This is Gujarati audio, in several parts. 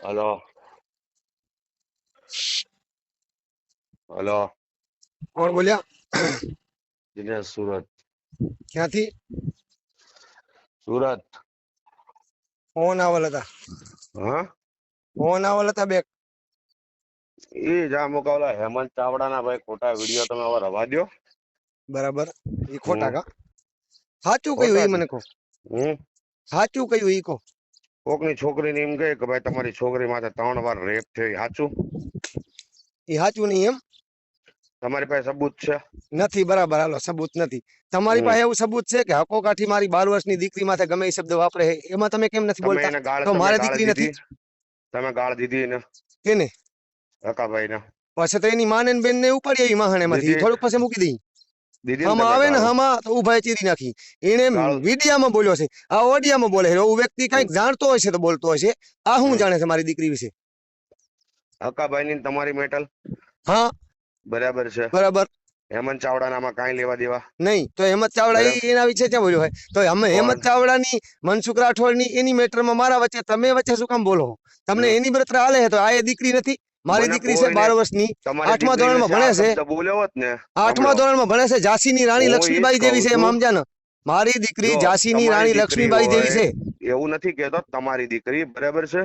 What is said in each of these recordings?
હલો હલો કોણ બોલ્યા દિનેશ સુરત ક્યાંથી સુરત ફોન આવેલ હતા હા ફોન આવેલ હતા બે એ જા મુકાવલા હેમંત ચાવડાના ભાઈ ખોટા વીડિયો તમે હવે રવા દ્યો બરાબર એ ખોટા હમ. કા સાચું કયું ખોટા એ છે. મને કહો હમ સાચું કયું એ કહો કોકની છોકરીને એમ કહે કે ભાઈ તમારી છોકરી માથે ત્રણ વાર રેપ થયો સાચું? એ સાચું નહીં એમ? તમારી પાસે સબૂત છે? નથી બરાબર. હાલો સબૂત નથી. તમારી પાસે એવું સબૂત છે કે હકો કાઠી મારી બાર વર્ષની દીકરી માથે ગમે એ શબ્દ વાપરે છે? એમાં તમે કેમ નથી બોલતા? તો મારે દીકરી નથી? તમે ગાળ દીધી ને કેને? હકાભાઈ ને પછી તો એની માને બેન ને ઉપાડી આવી માહણે માંથી. થોડુંક પછી મૂકી દઈ. ને આવે ને ગાળ. ઉભાઈ ચીરી નાખી. એને વિડિયામાં બોલ્યો છે. આ ઓડિયામાં બોલે છે. વ્યક્તિ કંઈક જાણતો હશે તો બોલતો હશે આ હું જાણે છે મારી દીકરી વિશે? હકાભાઈ ની તમારી મેટલ? હા. બરાબર છે. બરાબર. હેમંત ચાવડાના નામાં કઈ લેવા દેવા? નહીં. તો હેમંત ચાવડા. એના વિશે ક્યાં બોલ્યો હોય? તો અમે? હેમંત ચાવડાની મનસુખ રાઠોડની એની મેટરમાં મારા વચ્ચે તમે વચ્ચે શું કામ બોલો? તમને એની બરતરા હાલે તો આ એ દીકરી નથી? મારી દીકરી છે બાર વર્ષની આઠમા ધોરણ ધોરણમાં ભણે છે. શબ્દ બોલ્યો હોત ને આઠમા. ધોરણમાં ભણે છે ઝાંસીની રાણી લક્ષ્મીબાઈ જેવી છે એમ. ને મારી દીકરી ઝાંસીની રાણી લક્ષ્મીબાઈ જેવી છે. એવું નથી કેતો તમારી દીકરી બરાબર છે?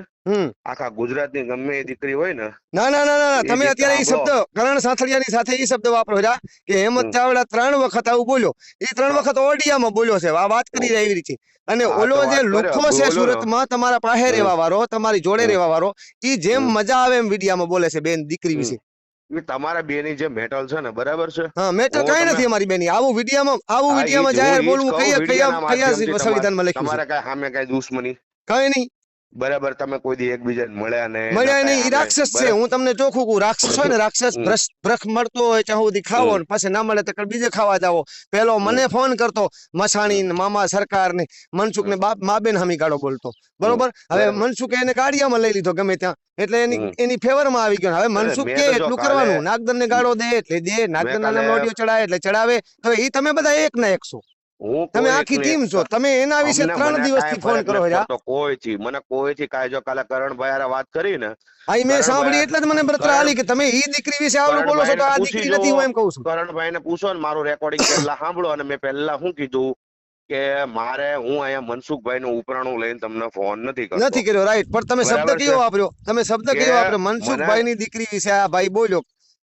આખા ગુજરાતની ગમે એ દીકરી હોય ને ના ના ના ના તમે અત્યારે એ શબ્દ. કરણ સાંથળિયાની સાથે એ શબ્દ વાપરો જા કે હેમંત ચાવડા ત્રણ વખત આવું બોલ્યો. એ ત્રણ વખત વખત ઓડિયામાં બોલ્યો છે આ વાત કરી રહી છે. અને ઓલો જે લુખો છે. સુરતમાં તમારા પાસે. રહેવા વાળો તમારી જોડે રેવા રહેવા વાળો ઈ જેમ મજા આવે એમ વિડિયામાં બોલે છે બેન દીકરી વિશે. એ તમારા બેની જે મેટલ છે ને બરાબર છે? હા મેટલ કઈ નથી અમારી બેની. આવું વિડિયામાં આવું વિડિયામાં જાહેર બોલવું કયા કયા કયા સંવિધાનમાં લખ્યું છે? તમારે કઈ સામે કઈ દુશ્મની? કઈ નહીં. બરાબર તમે કોઈ દી એકબીજાને મળ્યા ને મળ્યા નહીં રાક્ષસ છે હું તમને ચોખ્ખું કહું રાક્ષસ હોય ને રાક્ષસ ભ્રખ મળતો હોય ત્યાં સુધી ખાવો ને પછી ના મળે તો બીજે ખાવા જાવો પેલો મને ફોન કરતો મસાણી ને મામા સરકાર ને મનસુખ ને બાપ મા બેન હામી ગાળો બોલતો. બરોબર? હવે મનસુખ એને ગાડીયામાં લઈ લીધો ગમે ત્યાં એટલે એની એની ફેવરમાં આવી ગયો. હવે મનસુખ કે એટલું કરવાનું? નાગદન ને ગાળો દે એટલે દે. નાગદન ના ઓડિયો ચડાવે એટલે ચડાવે. તો એ તમે બધા એક ના એક છો. તમે કોઈ આખી ટીમ છો. તમે એના વિશે ત્રણ દિવસથી કાંઈ ફોન કરો છો પડતો. કોઈથી મને કોઈથી કાય જો કાલે કરણભાઈ વાત કરી ને આ મેં સાંભળી એટલે જ મને બરતરા આલી કે તમે ઈ દીકરી વિશે આવડું બોલો છો તો આ દીકરી નથી હું એમ કહું છું. કરણભાઈ ને પૂછો ને મારું રેકોર્ડિંગ પહેલા સાંભળો અને મેં પહેલા શું કીધું કે મારે હું અહીંયા મનસુખભાઈ નું ઉપરાણું લઈને તમને ફોન નથી કર્યો નથી કર્યો રાઈટ પણ તમે શબ્દ કયો વાપર્યો? તમે શબ્દ કયો વાપર્યો? મનસુખભાઈ ની દીકરી વિશે આ ભાઈ બોલ્યો.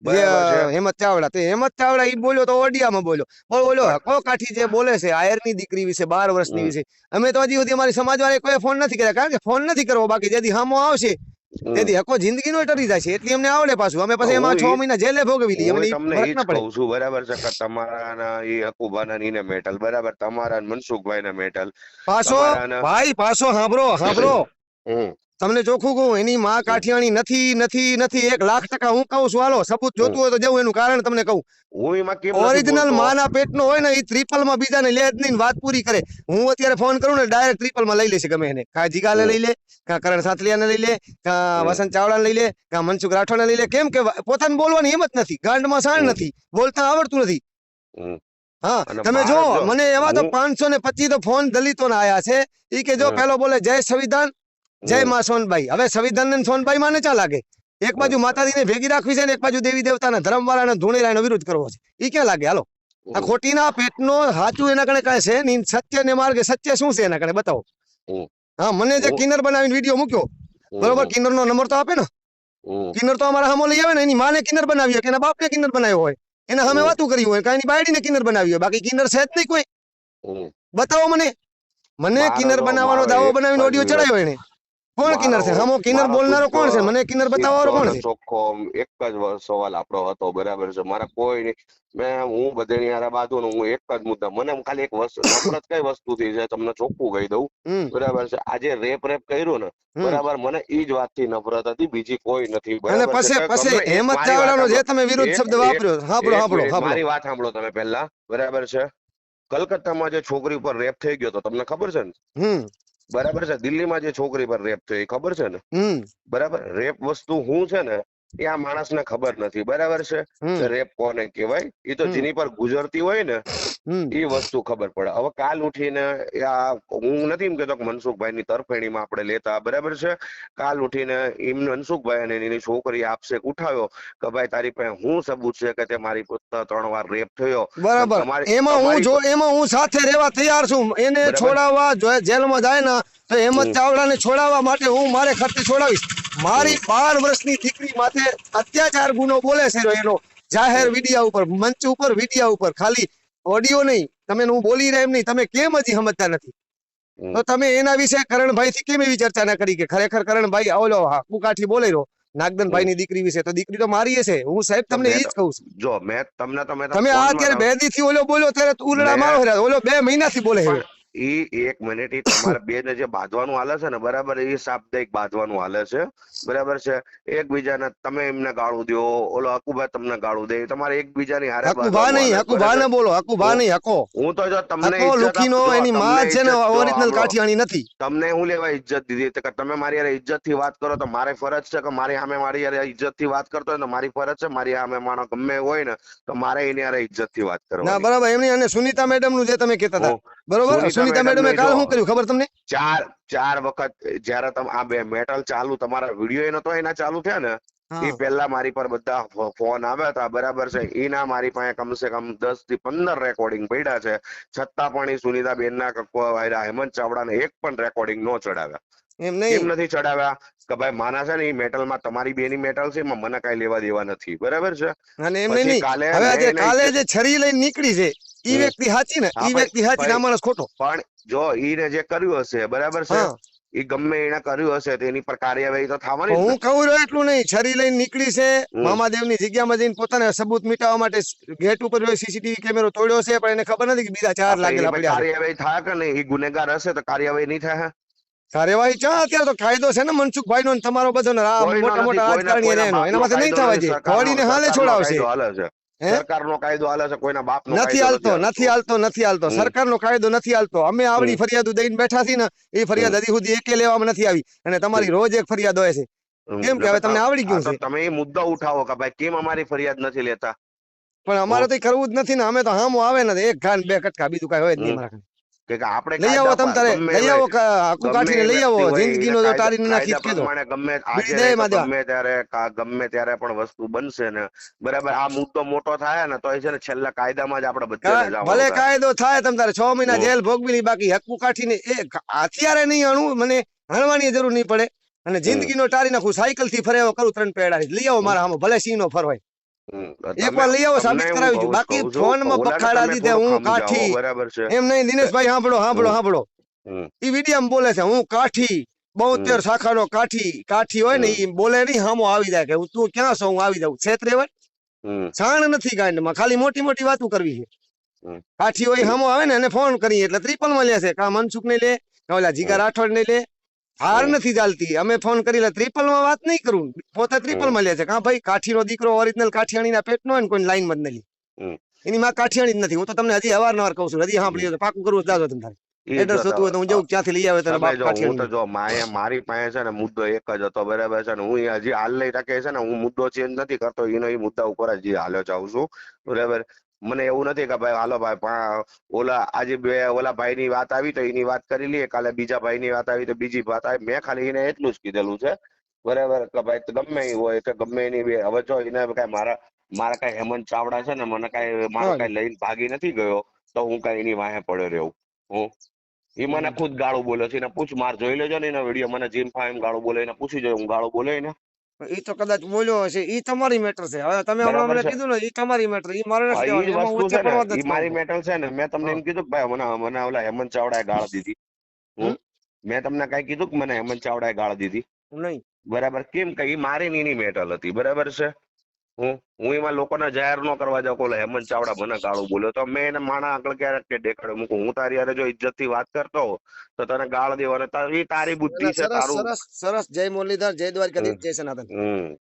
હેમંત ચાવડા તો હેમત ચાવડા ઈ બોલ્યો તો ઓડિયામાં બોલ્યો. પણ બોલ્યો હકો કાઠી જે બોલે છે આયરની દીકરી વિશે બાર વર્ષની. વિશે અમે તો હજી સુધી અમારી સમાજ વાળા કોઈ ફોન નથી કર્યા. કારણ કે ફોન નથી કરવો બાકી જેથી હામો આવશે. તેથી હકો જિંદગી નો ટરી જાય છે એટલી અમને આવડે પાછું. અમે પછી એમાં છ મહિના જેલે ભોગવી લઈએ અમને ફરક ના પડે. છું બરાબર છે કે તમારા હકુબાના ની મેટલ બરાબર તમારા મનસુખભાઈ ના મેટલ પાછો ભાઈ પાછો સાંભળો સાંભળો. તમને ચોખ્ખું કહું એની માં કાઠિયાણી નથી નથી નથી. એક લાખ ટકા હું કહું છું હાલો સબૂત જોતું હોય તો જવું એનું કારણ તમને કહું. ઓરિજિનલ માના પેટનો હોય ને એ ત્રિપલમાં બીજાને લે જ નહીં વાત પૂરી કરે. હું અત્યારે ફોન કરું ને ડાયરેક્ટ ત્રિપલમાં લઈ લેશે ગમે એને. કા જીગાલે લઈ લે કા કરણ સાતલિયાને લઈ લે કા વસંત ચાવડાને લઈ લે કા મનસુખ રાઠોડને લઈ લે. કેમ કે પોતાને બોલવાની હિંમત નથી. ગાંડમાં સાણ. નથી. બોલતા આવડતું નથી. હા તમે જો મને એવા તો પાંચસો ને પચીસ તો ફોન દલિતો ના આયા છે. ઈ કે જો પેલો બોલે જય સંવિધાન. જય. માં સોનબાઈ. હવે સંવિધાન સોનભાઈ સોનબાઈ માં ચા લાગે? એક બાજુ માતાજીને ભેગી રાખવી છે ને એક બાજુ દેવી દેવતાના ધર્મવાળાને ધૂણેલાનો વિરોધ કરવો છે. એ ક્યાં લાગે? હાલો. આ. ખોટીના પેટનો સાચું એના કણે કાંઈ છે નહીં? સત્ય ને માર્ગે સત્ય શું છે એના કણે? બતાવો. હા મને જે કિન્નર બનાવીને વીડિયો મૂક્યો બરોબર? કિન્નર નો નંબર તો આપે ને. કિન્નર તો અમારા હમો લઈ આવે ને એની માને કિન્નર બનાવી હોય કે એના બાપને કિન્નર બનાવ્યો હોય. એને હમે. વાતું કરી હોય કાંઈ એની બાયડીને કિન્નર બનાવી હોય. બાકી કિન્નર છે જ નહીં કોઈ. બતાવો મને. મને કિન્નર બનાવવાનો દાવો બનાવીને ઓડિયો ચડાયો એને. કોણ કિન્નર છે? હમો કિન્નર બોલનારો કોણ છે? મને કિન્નર બતાવવાનો કોણ છે? ચોખ્ખો એક જ સવાલ આપણો હતો બરાબર છે. મારા કોઈ નહીં. મેં હું બધાની હારે બાજુ હું એક જ મુદ્દા મને ખાલી એક વસ્તુ નફરત કઈ વસ્તુથી છે? તમને ચોખ્ખું કહી દઉં. બરાબર છે. આજે રેપ રેપ કર્યું ને બરાબર મને ઈ જ વાતથી નફરત હતી બીજી કોઈ નથી અને પછી પછી હેમંત વાત ચાવડાનો જે સાંભળો. તમે વિરુદ્ધ શબ્દ વાપર્યો સાંભળો સાંભળો મારી વાત સાંભળો તમે પહેલા. બરાબર છે. કલકત્તામાં જે છોકરી ઉપર રેપ થઈ ગયો તો તમને ખબર છે ને? બરાબર છે. દિલ્હીમાં જે છોકરી પર રેપ થઈ ખબર છે ને? બરાબર. રેપ વસ્તુ શું છે ને એ આ માણસને ખબર નથી. બરાબર છે? રેપ કોને કહેવાય? એ તો જેની પર ગુજરતી હોય ને એ વસ્તુ ખબર પડે. હવે કાલ ઉઠીને આ હું નથી એમ કેતો કે મનસુખભાઈ ની તરફેણીમાં આપણે લેતા બરાબર છે? કાલ ઉઠીને એમ મનસુખભાઈ અને એની છોકરી આપશે ઉઠાવ્યો કે ભાઈ તારી પાસે હું સબૂત છે કે તે મારી પુત્ર ત્રણ વાર રેપ થયો? બરાબર. એમાં હું જો એમાં હું સાથે રહેવા તૈયાર છું. એને. છોડાવવા જેલમાં જાય ને તો હેમંત હમ. ચાવડાને છોડાવવા માટે હું મારે ખર્ચે છોડાવીશ. મારી બાર વર્ષની દીકરી માથે અત્યાચાર ગુનો બોલે છે એનો. જાહેર વિડિયા ઉપર મંચ ઉપર વિડિયા ઉપર ખાલી ઓડિયો નહીં. તમે હું બોલી રહ્યા એમ નહીં. તમે કેમ હજી સમજતા નથી? તો તમે એના વિશે કરણભાઈ થી કેમ એવી ચર્ચા ના કરી કે ખરેખર કરણભાઈ ઓલો હાકુ કાઠી બોલે રહ્યો. નાગદનભાઈ ની દીકરી વિશે તો દીકરી તો મારી છે. હું સાહેબ તમને એ જ કહું છું. જો મેં તમને તમે તમે આ અત્યારે બે દી થી ઓલો બોલ્યો ત્યારે ઉલડા મારો. ઓલો બે મહિનાથી બોલે એક મિનિટ એ તમારે બે ને જે બાંધવાનું હાલે છે ને બરાબર એ શાબ્દિક બાંધવાનું હાલે છે. બરાબર છે? એકબીજાને તમે એમને ગાળું દો ઓલો હકુભાઈ તમને ગાળું દે તમારે એકબીજાની હારે હકુભા નહીં હાલે, હકુ ભા બરાબર? ને બોલો હકુભા નહીં હકો. હું તો જો તમને જો એની માં છે ને ઓરિજિનલ કાઠિયાણી નથી. તમને હું લેવા ઇજ્જત દીધી? કે તમે મારી હારે ઇજ્જતથી વાત કરો તો મારે ફરજ છે કે મારી સામે મારી હારે ઇજ્જતથી વાત કરતો હોય તો મારી ફરજ છે મારી સામે માણસ ગમે હોય ને તો મારે એની હારે ઇજ્જતથી વાત ના બરાબર એમની અને સુનીતા મેડમનું જે તમે કહેતા હતા. બરોબર? સુનીતા મેડમે કાલ શું કર્યું? ખબર તમને? ચાર ચાર વખત જયારે તમે આ બે મેટલ ચાલુ તમારા વીડિયો એનો તો એના ચાલુ થયા ને એ પહેલા મારી પર બધા ફોન આવ્યા હતા બરાબર છે. એના મારી પાસે કમસે કમ દસથી પંદર રેકોર્ડિંગ પડ્યા છે. છતાં પણ એ સુનિતા બેન ના હેમંત ચાવડા ને એક પણ રેકોર્ડિંગ નો ચડાવ્યા. એમ નહીં. એમ નથી ચડાવ્યા? કે ભાઈ માના છે ને એ મેટલમાં તમારી બેની મેટલ છે એમાં મને કઈ લેવા દેવા નથી. બરાબર છે? અને એમ નહીં કાલે હવે આજે કાલે જે છરી લઈને નીકળી છે ઈ વ્યક્તિ સાચી ને? ઈ વ્યક્તિ સાચી ને માણસ ખોટો? પણ જો ઈને જે કર્યું હશે બરાબર છે? એ ગમે એને કર્યું હશે તો એની પર કાર્યવાહી તો થવાની ને. હું કહું રહ્યો એટલું નહીં. છરી લઈને નીકળી છે મામાદેવ મામાદેવની જગ્યામાં જઈને પોતાના સબૂત મિટાવવા માટે ગેટ ઉપર સીસીટીવી કેમેરો તોડ્યો છે પણ એને ખબર નથી કે બીજા ચાર લાગેલા પડ્યા કાર્યવાહી થાય કે નહીં? એ ગુનેગાર હશે તો કાર્યવાહી નહીં થાય કાર્યવાહી ચા અત્યારે તો કાયદો છે ને મનસુખભાઈ નો તમારો બધો મોટા મોટા રાજકારણી એનો એનામાંથી નહીં થવા જોઈએ સરકારનો- હાલે છોડાવશે. સરકારનો કાયદો હાલે છે કોઈના નથી હાલતો નથી હાલતો. નથી હાલતો. સરકારનો કાયદો નથી હાલતો. અમે આવડી ફરિયાદો દઈને બેઠા છીએ ને એ ફરિયાદ હજી સુધી એકે લેવામાં નથી આવી. અને તમારી રોજ એક ફરિયાદ હોય છે. કેમ કે હવે તમને આવડી ગયું છે. તમે એ મુદ્દો ઉઠાવો કે ભાઈ કેમ અમારી ફરિયાદ નથી લેતા? પણ અમારે તો કરવું જ નથી ને અમે તો હામો આવે ને એક ઘાન બે કટકા બીજું કઈ હોય જ નહીં મારા. કે આપણે લઈ આવો તમ તારે લઈ આવો આખું હાકુ કાઠીને લઈ આવો જિંદગીનો જો કાયદા- નાખી કીધો ગમે. ગમે ત્યારે કા- ગમે ત્યારે પણ વસ્તુ બનશે ને. બરાબર આ મુદ્દો મોટો થાય ને તો એ છે ને છેલ્લા કાયદામાં જ આપણે બધા ભલે કાયદો થાય તમ તારે છ મહિના જેલ ભોગવી બાકી હક્કુ કાઠીને એ અત્યારે નહીં હણવું મને હણવાની જરૂર નહીં પડે. અને જિંદગીનો ટાળી નાખું સાયકલથી ફરે કરું ત્રણ પેડા. લઈ આવો મારા હામો ભલે સિંહ નો ફર હોય એક વાર લઈ આવો સાબિત કરાવી બાકી ફોનમાં બખાડા દીધે હું કાઠી. એમ નહીં દિનેશભાઈ સાંભળો સાંભળો. સાંભળો. ઈ બોલે છે હું કાઠી બોતેર શાખાનો કાઠી કાઠી હોય ને ઈ બોલે નહીં હામો આવી જાય કે હું તું ક્યાં છો હું આવી જાઉં. છેતરે હોય છાણ નથી ગાંડમાં ખાલી મોટી મોટી વાતો કરવી છે. કાઠી હોય હામો આવે ને એને ફોન કરીએ એટલે ત્રિપલમાં લે છે કા મનસુખ ને લે કા ઓલા જીગા રાઠોડ ને લે હાર નથી ચાલતી. અમે ફોન કરી એટલે ત્રિપલમાં વાત નહીં કરું. પોતે ત્રિપલમાં લે છે. કા ભાઈ કાઠી નો દીકરો ઓરિજિનલ કાઠિયાણી ના પેટ નો હોય કોઈ લાઈનમાં જ નહીં એની માં કાઠિયાણી જ નથી. હું તો તમને હજી અવારનવાર કહું છું. હજી સાંભળી પાકું કરવું જ જાજો તમારે એડ્રેસ જો તો હું જઉં ક્યાંથી લઈ આવે તો બાપ જો તો જો માએ મારી પાસે છે ને મુદ્દો એક જ હતો બરાબર છે ને? હું હજી હાલ લઈ રાખે છે ને? હું મુદ્દો ચેન્જ નથી કરતો. એનો એ મુદ્દા ઉપર જ ઈ હાલ્યો જાઉં છું. બરાબર? મને એવું નથી કે ભાઈ હાલો ભાઈ પણ ઓલા આજે બે ઓલા ભાઈ ની વાત આવી તો એની વાત કરી લઈએ કાલે બીજા ભાઈ ની વાત આવી તો બીજી વાત આવી. મેં ખાલી એને એટલું જ કીધેલું છે. બરાબર કે ભાઈ ગમે એ હોય કે ગમે એની હવે જો એને કઈ મારા મારા કઈ હેમંત ચાવડા છે ને મને કઈ મારો કઈ લઈને ભાગી નથી ગયો તો હું કઈ એની વાહે પડ્યો રહ્યો હું એ મને ખુદ ગાળું બોલે છે. એને પૂછ માર જોઈ લેજો ને એના વીડિયો મને જીમ ફાઈમ ગાળું બોલે એને પૂછી જોયું હું ગાળું બોલે ને ઈ તો કદાચ બોલ્યો હશે એ તમારી મેટર છે. હવે તમે હમણાં મને કીધું ને એ તમારી મેટર એ મારે નથી મારી મેટર મેટલ છે ને. મેં તમને એમ કીધું ભાઈ મને મને ઓલા હેમંત ચાવડાએ ગાળ દીધી? હું મેં તમને કઈ કીધું કે મને હેમંત ચાવડાએ ગાળ દીધી? નહીં. બરાબર? કેમ કે એ મારી નીની મેટલ હતી. બરાબર છે? હું હું એમાં લોકોને જાહેર ન કરવા જાઉં કોલે હેમંત ચાવડા મને ગાળું બોલ્યો. તો મેં એને માણા આગળ ક્યારેક કે દેખાડ્યો મૂકું. હું તારી હારે જો ઇજ્જતથી વાત કરતો હો તો તને ગાળ દેવાનો. તારી તારી બુદ્ધિ છે તારું. સરસ સરસ. જય મુરલીધર જય દ્વારકાધીશ જય સનાતન.